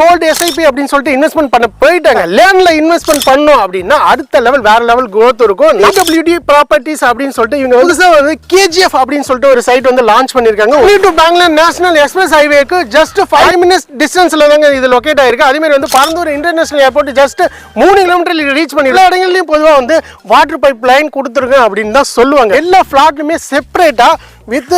Gold SIP அப்படின்னு சொல்லிட்டு investment பண்ண போயிட்டாங்க. லேண்ட்ல இன்வெஸ்ட்மெண்ட் பண்ணோம் அப்படின்னா அடுத்த லெவல் வேற லெவல் growth இருக்கும். டபிள்யூடி ப்ராப்பர்ட்டிஸ் அப்படின்னு சொல்லிட்டு இவங்க புதுசா வந்து கேஜிஎஃப் அப்படின்னு சொல்லிட்டு ஒரு சைட் வந்து லான்ச் பண்ணிருக்காங்க டு பெங்களூர் நேஷனல் எக்ஸ்பிரஸ் ஹைவேக்கு ஜஸ்ட் ஃபைவ் மினிட்ஸ் டிஸ்டன்ஸ்ல தாங்க இது லொகேட் ஆயிருக்கு. அதே மாதிரி வந்து பரந்தூர் இன்டர்நேஷனல் ஏர்போர்ட் ஜஸ்ட் மூணு கிலோமீட்டர் ரீச் பண்ணி எல்லா இடங்கள்லயும் பொதுவா வந்து வாட்டர் பைப் லைன் கொடுத்துருங்க அப்படின்னு தான் சொல்லுவாங்க. எல்லா ஃபிளாட்லுமே செப்பரேட்டா வித்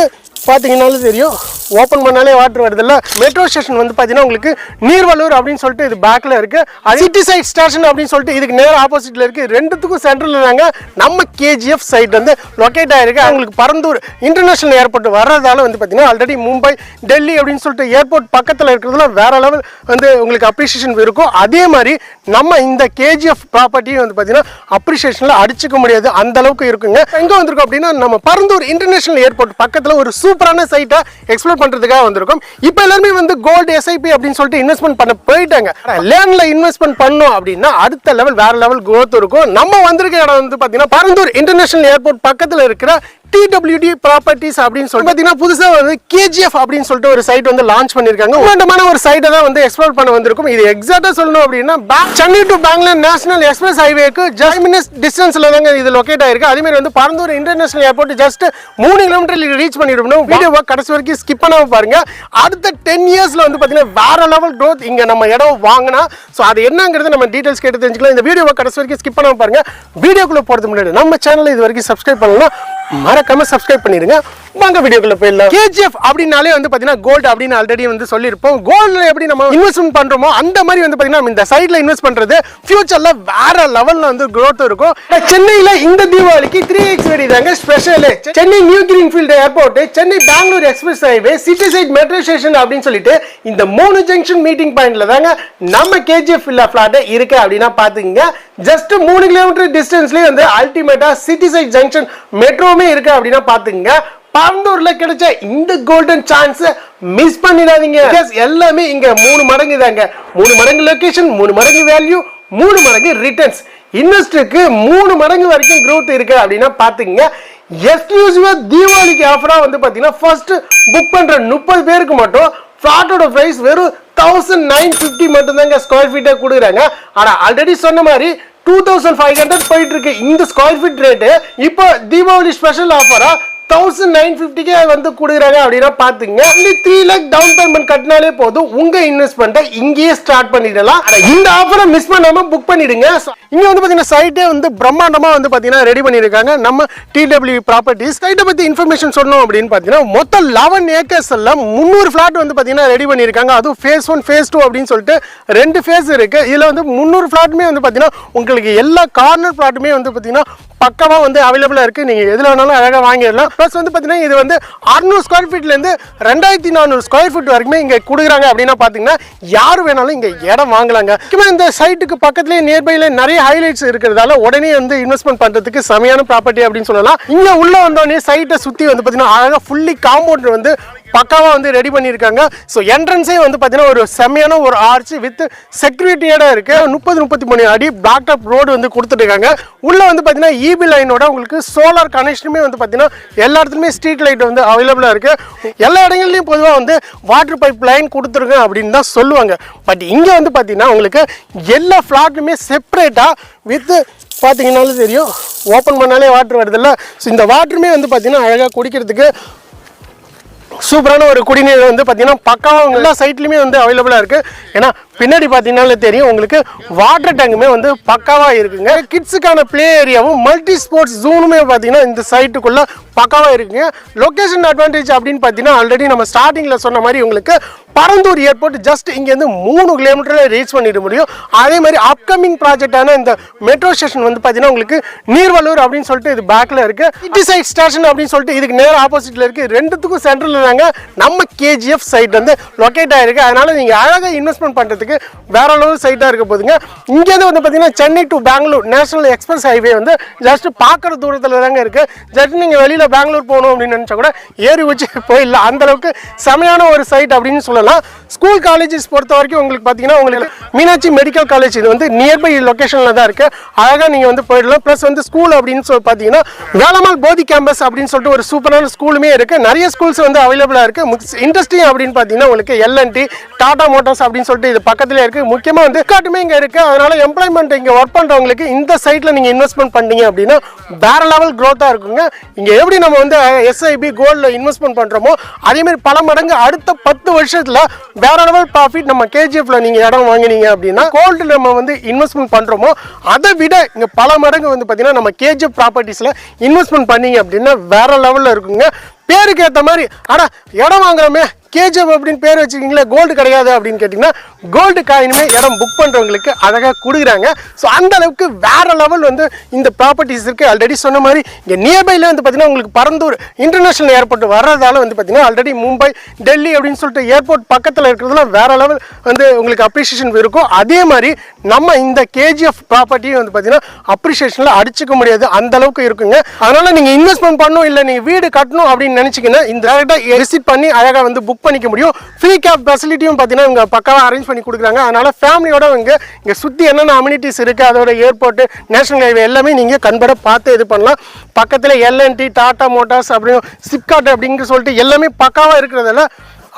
பார்த்தீங்கன்னாலும் தெரியும். ஓப்பன் பண்ணாலே வாட்டர் வருதுல்ல? மெட்ரோ ஸ்டேஷன் வந்து பார்த்தீங்கன்னா உங்களுக்கு நீர்வலூர் அப்படின்னு சொல்லிட்டு இது பேக்கில் இருக்குது சிட்டி சைட் ஸ்டேஷன் அப்படின்னு சொல்லிட்டு இதுக்கு நேர் ஆப்போசிட்டில் இருக்குது ரெண்டுத்துக்கும் சென்டரில் தாங்க நம்ம கேஜிஎஃப் சைட் வந்து லொக்கேட் ஆயிருக்கு. அவங்களுக்கு பரந்தூர் இன்டர்நேஷனல் ஏர்போர்ட் வர்றதால வந்து பார்த்தீங்கன்னா ஆல்ரெடி மும்பை டெல்லி அப்படின்னு சொல்லிட்டு ஏர்போர்ட் பக்கத்தில் இருக்கிறதுல வேற லெவல் வந்து உங்களுக்கு அப்ரிஷியேஷன் இருக்கும். அதே மாதிரி நம்ம இந்த கேஜிஎஃப் ப்ராப்பர்ட்டியும் வந்து பார்த்தீங்கன்னா அப்ரிஷியேஷனில் அடிச்சுக்க முடியாது. அந்த அளவுக்கு இருக்குங்க. எங்கே வந்திருக்கோம் அப்படின்னா நம்ம பரந்தூர் இன்டர்நேஷனல் ஏர்போர்ட் பக்கத்தில் ஒரு சூப்பரான சைட்டை எக்ஸ்ப்ளோர் பண்ணுறதுக்காக வந்திருக்கோம். இப்போ எல்லாருமே வந்து கோல்டு எஸ்ஐபி அப்படின்னு சொல்லிட்டு இன்வெஸ்ட்மெண்ட் பண்ண போயிட்டாங்க. லேண்டில் இன்வெஸ்ட்மெண்ட் பண்ணோம் அப்படின்னா அடுத்த லெவல் வேற லெவல் growth இருக்கும். நம்ம வந்திருக்க இடம் வந்து பார்த்தீங்கன்னா பரந்தூர் இன்டர்நேஷனல் ஏர்போர்ட் பக்கத்தில் இருக்கிற டிடபிள்யூடி ப்ராப்பர்ட்டிஸ் அப்படின்னு சொல்லி பார்த்தீங்கன்னா புதுசாக வந்து கேஜிஎஃப் அப்படின்னு சொல்லிட்டு ஒரு சைட் வந்து லான்ச் பண்ணியிருக்காங்க. உன்னதமான ஒரு சைட்டை தான் வந்து எக்ஸ்ப்ளோர் பண்ண வந்திருக்கும். இது எக்ஸாக்டாக சொல்லணும் அப்படின்னா Chennai to Bangalore national express ஹைவேக்கு just minutes டிஸ்டன்ஸ்ல தாங்க இது லொகேட் ஆயிருக்கு. அதேமாதிரி வந்து பரந்தூர் இன்டர்நேஷனல் ஏர்போர்ட் ஜஸ்ட் மூணு கிலோமீட்டர் ரீச் பண்ணிடணும் வீடியோவை கடைசி வரைக்கும் ஸ்கிப் பண்ணாமல் பாருங்க. அடுத்த டென் இயர்ஸ்ல வந்து பார்த்தீங்கன்னா வேற லெவல் க்ரோத் இங்கே நம்ம இடம் வாங்கினா. ஸோ அது என்னங்கிறது நம்ம டீட்டெயில்ஸ் கேட்டு தெரிஞ்சுக்கலாம். இந்த வீடியோவை கடைசி வரைக்கும் ஸ்கிப் பண்ணாமல் பாருங்க. வீடியோக்குள்ளே போகிறது முன்னாடி நம்ம சேனலை இது வரைக்கும் சப்ஸ்கிரைப் பண்ணலாம் மறக்காம சப்ஸ்கிரைப் பண்ணிருங்க. வாங்க வீடியோக்குள்ள போயிடலாம். கேஜிஎஃப் அப்படின்னாலே வந்து பாத்தீங்கன்னா கோல்டு அப்படின்னு ஆல்ரெடி வந்து சொல்லியிருப்போம். கோல்டில் எப்படி நம்ம இன்வெஸ்ட்மெண்ட் பண்றோமோ அந்த மாதிரி வந்து பாத்தீங்கன்னா நம்ம இந்த சைட்ல இன்வெஸ்ட் பண்றது ஃபியூச்சர்ல வேற லெவல்ல வந்து க்ரோத் இருக்கும். சென்னையில இந்த தீபாவளிக்கு த்ரீ எக்ஸ் வெடி தாங்க special Chennai new greenfield airport Chennai Bangalore express highway city side metro station அப்படின்னு சொல்லிட்டு இந்த மூணு ஜங்ஷன் மீட்டிங் பாயிண்ட்ல தாங்க நம்ம கேஜிஎஃப் இல்ல பிளாட் இருக்கு அப்படின்னா பாத்துங்க ஜஸ்ட் மூணு கிலோமீட்டர் டிஸ்டன்ஸ்லயே வந்து அல்டிமேட்டா சிட்டி சைட் ஜங்ஷன் மெட்ரோவுமே இருக்கு அப்படின்னா பாத்துங்க பரந்தூர்ல கிடைச்ச இந்த கோல்டன் சான்ஸ் மிஸ் பண்ணிடாதீங்க. எல்லாமே இங்க மூணு மடங்கு தாங்க. மூணு மடங்கு லொகேஷன் மூணு மடங்கு வேல்யூ மூணு மடங்கு ரிட்டர்ன்ஸ் இன்வெஸ்டருக்கு மூணு மடங்கு வரைக்கும் க்ரோத் இருக்கு அப்படின்னா பாத்துங்க எக்ஸ்க்ளூசிவா தீபாவளிக்கு ஆஃபரா வந்து பாத்தீங்கன்னா ஃபர்ஸ்ட் புக் பண்ற முப்பது பேருக்கு மட்டும் ஃபிளாட்டோட பிரைஸ் வெறும் தௌசண்ட் நைன் ஃபிஃப்டி மட்டும் தாங்க ஸ்கொயர் ஃபீட்டை கொடுக்குறாங்க. ஆனால் ஆல்ரெடி சொன்ன மாதிரி டூ தௌசண்ட் ஃபைவ் ஹண்ட்ரட் போயிட்டு இருக்கு. இந்த ஸ்கொயர் ஃபீட் ரேட்டு இப்போ தீபாவளி ஸ்பெஷல் ஆஃபரா தௌசண்ட் நைன் ஃபிஃப்டிக்கே வந்து கொடுக்குறாங்க அப்படின்னா பார்த்துங்க. Only three lakh down payment கட்டினாலே போதும். உங்கள் இன்வெஸ்ட்மெண்ட்டை இங்கேயே ஸ்டார்ட் பண்ணிடலாம். இந்த ஆஃபரை மிஸ் பண்ணாமல் புக் பண்ணிடுங்க. இங்கே வந்து பார்த்தீங்கன்னா சைட்டே வந்து பிரம்மாண்டமாக வந்து பார்த்தீங்கன்னா ரெடி பண்ணியிருக்காங்க. நம்ம டிடபிள்யூ ப்ராப்பர்ட்டிஸ் சைட்டை பற்றி இன்ஃபர்மேஷன் சொன்னோம் அப்படின்னு பார்த்தீங்கன்னா மொத்தம் லெவன் ஏக்கர்ஸில் முந்நூறு ஃபிளாட் வந்து பார்த்தீங்கன்னா ரெடி பண்ணியிருக்காங்க. அதுவும் ஃபேஸ் ஒன் ஃபேஸ் டூ அப்படின்னு சொல்லிட்டு ரெண்டு ஃபேஸ் இருக்குது இதில் வந்து முந்நூறு ஃப்ளாட்டுமே வந்து பார்த்தீங்கன்னா உங்களுக்கு எல்லா கார்னர் ஃப்ளாட்டுமே வந்து பார்த்தீங்கன்னா பக்கமாக வந்து அவைலபிளாக இருக்குது நீங்கள் எதில் வேணாலும் அழகாக வாங்கிடலாம். ப்ளஸ் வந்து பார்த்தீங்கன்னா இது வந்து அறுநூறு ஸ்கொயர் ஃபீட்லேருந்து ரெண்டாயிரத்தி நானூறு ஸ்கொயர் ஃபீட் வரைக்குமே இங்கே கொடுக்குறாங்க. அப்படின்னா பார்த்தீங்கன்னா யார் வேணாலும் இங்கே இடம் வாங்கலாங்க. இந்த சைட்டுக்கு பக்கத்துலேயே நியர்பையில் நிறைய ஹைலைட்ஸ் இருக்கிறதால உடனே வந்து இன்வெஸ்ட்மெண்ட் பண்ணுறதுக்கு செமையான ப்ராப்பர்ட்டி அப்படின்னு சொல்லலாம். இங்கே உள்ளே வந்தோடனே சைட்டை சுற்றி வந்து பார்த்தீங்கன்னா அழகாக ஃபுல்லி காம்பவுண்ட் வந்து பக்காவாக வந்து ரெடி பண்ணியிருக்காங்க. ஸோ என்ட்ரன்ஸே வந்து பார்த்தீங்கன்னா ஒரு செம்மையான ஒரு ஆர்ச் வித் செக்யூரிட்டியோட இருக்கு. முப்பது முப்பத்தி மூணு அடி பிளாக் டாப் ரோடு வந்து கொடுத்துட்ருக்காங்க உள்ளே வந்து பார்த்தீங்கன்னா இபி லைனோட உங்களுக்கு சோலார் கனெக்ஷனுமே வந்து பார்த்தீங்கன்னா எல்லா இடத்துலையுமே ஸ்ட்ரீட் லைட் வந்து அவைலபிளாக இருக்குது எல்லா இடங்கள்லையும் பொதுவாக வந்து வாட்டர் பைப் லைன் கொடுத்துருங்க அப்படின்னு தான் சொல்லுவாங்க. பட் இங்கே வந்து பார்த்தீங்கன்னா உங்களுக்கு எல்லா ஃப்ளாட்டுமே செப்பரேட்டாக வித் பார்த்தீங்கன்னாலும் தெரியும். ஓப்பன் பண்ணாலே வாட்ரு வருதுல்ல. ஸோ இந்த வாட்டருமே வந்து பார்த்தீங்கன்னா அழகாக குடிக்கிறதுக்கு சூப்பரான ஒரு குடிநீர் வந்து பார்த்தீங்கன்னா பக்காவாக எல்லா சைட்லையுமே வந்து அவைலபிளாக இருக்குது ஏன்னா பின்னாடி பார்த்தீங்கன்னாலே தெரியும் உங்களுக்கு வாட்டர் டேங்குமே வந்து பக்காவாக இருக்குங்க. கிட்ஸுக்கான ப்ளே ஏரியாவும் மல்டி ஸ்போர்ட்ஸ் ஜூனுமே பார்த்தீங்கன்னா இந்த சைட்டுக்குள்ளே பக்காவாக இருக்குங்க. லொக்கேஷன் அட்வான்டேஜ் அப்படின்னு பார்த்தீங்கன்னா ஆல்ரெடி நம்ம ஸ்டார்டிங்கில் சொன்ன மாதிரி உங்களுக்கு பரந்தூர் ஏர்போர்ட் ஜஸ்ட் இங்கேருந்து மூணு கிலோமீட்டரில் ரீச் பண்ணிட முடியும். அதே மாதிரி அப்கமிங் ப்ராஜெக்டான இந்த மெட்ரோ ஸ்டேஷன் வந்து பார்த்தீங்கன்னா உங்களுக்கு நீர்வலூர் அப்படின்னு சொல்லிட்டு இது பேக்கில் இருக்குது சிட்டி சைட் ஸ்டேஷன் அப்படின்னு சொல்லிட்டு இதுக்கு நேர் ஆப்போசிட்டில் இருக்குது ரெண்டுத்துக்கும் சென்டரில் தாங்க நம்ம கேஜிஎஃப் சைட் வந்து லொக்கேட் ஆகிருக்கு அதனால் நீங்கள் அழகாக இன்வெஸ்ட்மெண்ட் பண்ணுறதுக்கு வேற அளவு சைட்டாக இருக்க போதுங்க. இங்கேருந்து வந்து பார்த்தீங்கன்னா Chennai to Bangalore national express highway வந்து ஜஸ்ட் பார்க்குற தூரத்தில் தாங்க இருக்கு. ஜஸ்ட் நீங்கள் வெளியில் பெங்களூர் போகணும் அப்படின்னு நினச்சா கூட ஏறி வச்சு போயிடலாம். அந்தளவுக்கு செமையான ஒரு சைட் அப்படின்னு சொல்லலாம். ஸ்கூல் காலேஜஸ் பொறுத்த வரைக்கும் உங்களுக்கு பார்த்தீங்கன்னா உங்களுக்கு மீனாட்சி மெடிக்கல் காலேஜ் இது வந்து நியர்பை லொக்கேஷனில் தான் இருக்குது அழகாக நீங்கள் வந்து போயிடலாம். ப்ளஸ் வந்து ஸ்கூல் அப்படின்னு சொல்லி பார்த்தீங்கன்னா வேளமால் போதி கேம்பஸ் அப்படின்னு சொல்லிட்டு ஒரு சூப்பரான ஸ்கூலுமே இருக்குது நிறைய ஸ்கூல்ஸ் வந்து அவைலபிளாக இருக்குது இண்டஸ்ட்ரி அப்படின்னு பார்த்தீங்கன்னா உங்களுக்கு எல்என்டி டாடா மோட்டார்ஸ் அப்படின்னு சொல்லிட்டு இது பக்கம் பக்கத்துல இருக்கு. முக்கியமா வந்து காட்டுமே இங்க இருக்கு. அதனால எம்ப்ளாய்மெண்ட் இங்க ஒர்க் பண்றவங்களுக்கு இந்த சைட்ல நீங்க இன்வெஸ்ட்மெண்ட் பண்ணீங்க அப்படின்னா வேற லெவல் growth-ஆ இருக்குங்க. இங்க எப்படி நம்ம வந்து எஸ்ஐபி கோல்ட்ல இன்வெஸ்ட்மெண்ட் பண்றோமோ அதே மாதிரி பல மடங்கு அடுத்த பத்து வருஷத்துல வேற லெவல் ப்ராஃபிட் நம்ம கேஜிஎஃப்ல நீங்க இடம் வாங்கினீங்க அப்படின்னா கோல்டு நம்ம வந்து இன்வெஸ்ட்மெண்ட் பண்றோமோ அதை விட இங்க பல மடங்கு வந்து பாத்தீங்கன்னா நம்ம கேஜிஎஃப் ப்ராப்பர்ட்டிஸ்ல இன்வெஸ்ட்மெண்ட் பண்ணீங்க அப்படின்னா வேற லெவல்ல இருக்குங்க. பேருக்கு ஏற்ற மாதிரி ஆனா இடம் வாங்குறோமே கேஜிஎஃப் அப்படின்னு பேர் வச்சுருக்கீங்களா கோல்டு கிடையாது அப்படின்னு கேட்டிங்கன்னா கோல்டு காயினுமே இடம் புக் பண்ணுறவங்களுக்கு அழகாக கொடுக்குறாங்க. ஸோ அந்த அளவுக்கு லெவல் வந்து இந்த ப்ராப்பர்ட்டிஸ் இருக்குது ஆல்ரெடி சொன்ன மாதிரி இங்கே நியர்பைல வந்து பார்த்தீங்கன்னா உங்களுக்கு பரந்தூர் இன்டர்நேஷனல் ஏர்போர்ட் வர்றதால வந்து பார்த்திங்கன்னா ஆல்ரெடி மும்பை டெல்லி அப்படின்னு சொல்லிட்டு ஏர்போர்ட் பக்கத்தில் இருக்கிறதுலாம் வேற லெவல் வந்து உங்களுக்கு அப்ரிஷியேஷன் இருக்கும். அதே மாதிரி நம்ம இந்த கேஜிஎஃப் ப்ராப்பர்ட்டியும் வந்து பார்த்திங்கன்னா அப்ரிஷியேஷனில் அடிச்சுக்க முடியாது. அந்த அளவுக்கு இருக்குங்க. அதனால் நீங்கள் இன்வெஸ்ட்மெண்ட் பண்ணணும் இல்லை நீங்கள் வீடு கட்டணும் அப்படின்னு நினச்சிங்கன்னா இந்த டேரெக்டாக விசிட் பண்ணி அழகாக வந்து புக் பண்ணிக்க முடியும். ஃப்ரீ கேப் ஃபெசிலிட்டியும் பார்த்தீங்கன்னா இங்கே பக்காவாக அரேஞ்ச் பண்ணி கொடுக்குறாங்க. அதனால ஃபேமிலியோட இங்கே இங்கே சுற்றி என்னென்ன அம்யூனிட்டிஸ் இருக்குது அதோட ஏர்போர்ட்டு நேஷனல் ஹைவே எல்லாமே நீங்கள் கண்பட பார்த்து இது பண்ணலாம். பக்கத்தில் எல்என்டி டாடா மோட்டார்ஸ் அப்படின்னு சிப்காட் அப்படிங்கிற சொல்லிட்டு எல்லாமே பக்காவாக இருக்கிறதால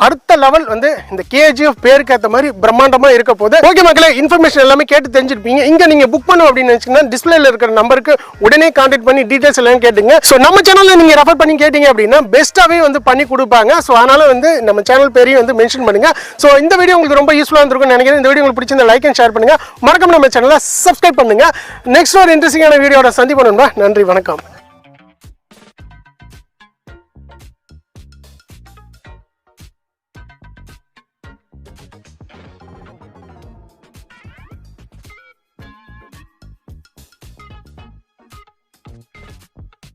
அடுத்த லெவல் வந்து இந்த கேஜிஎஃப் பேருக்கு ஏற்ற மாதிரி பிரம்மாண்டமா இருக்க போது ஓகே மக்களே இன்ஃபர்மேஷன் எல்லாமே கேட்டு தெரிஞ்சிருப்பீங்க. இங்க நீங்க புக் பண்ணும் அப்படின்னு நினைச்சீங்கன்னா டிஸ்பிளேல இருக்கிற நம்பருக்கு உடனே கான்டாக்ட் பண்ணி டீடைல்ஸ் எல்லாம் கேட்டுங்க. ஸோ நம்ம சேனல்ல நீங்க ரெஃபர் பண்ணி கேட்டீங்க அப்படின்னா பெஸ்ட்டாகவே வந்து பண்ணி கொடுப்பாங்க. ஸோ அதனால வந்து நம்ம சேனல் பேரையும் வந்து மென்ஷன் பண்ணுங்க. ஸோ இந்த வீடியோ உங்களுக்கு ரொம்ப யூஸ்ஃபுல்லாக இருந்திருக்கும்னு நினைக்கிறேன். இந்த வீடியோ உங்களுக்கு பிடிச்சிருந்த லைக் அண்ட் ஷேர் பண்ணுங்க. மறக்காம நம்ம சேனலை சப்ஸ்கிரைப் பண்ணுங்க. நெக்ஸ்ட் ஒரு இன்ட்ரெஸ்டிங்கான வீடியோட சந்திப்பணும்னா நன்றி வணக்கம்.